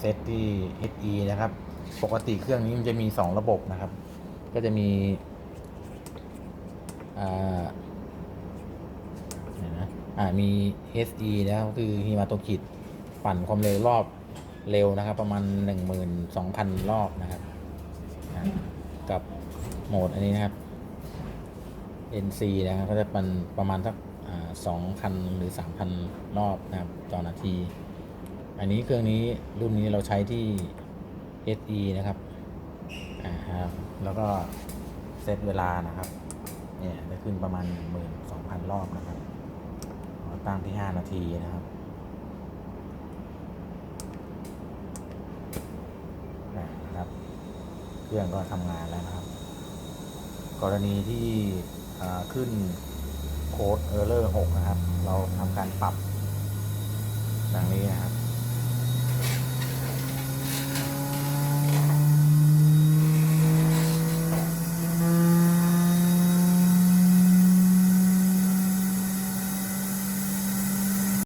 เซตที่ HE นะครับ ปกติเครื่องนี้มันจะมี 2 ระบบนะครับ ก็จะมีอ่านะอ่ามี HE นะครับคือฮิมาโตกิดปั่นความเร็วรอบเร็วนะครับ ประมาณ 12,000 รอบนะครับกับโหมดอันนี้นะครับ NC นะครับก็จะเป็นประมาณสักสองพันหรือสามพันรอบนะครับต่อนาที อันนี้เครื่องนี้รุ่นนี้เราใช้ที่ SE นะครับอ่าครับแล้วก็เซตเวลานะครับเนี่ยจะขึ้นประมาณ 12,000 รอบนะครับตั้งที่ 5 นาทีนะครับนะครับ เครื่องก็ทำงานแล้วนะครับ กรณีที่ขึ้นโค้ด Error 6นะครับ เราทำการปรับดังนี้นะครับ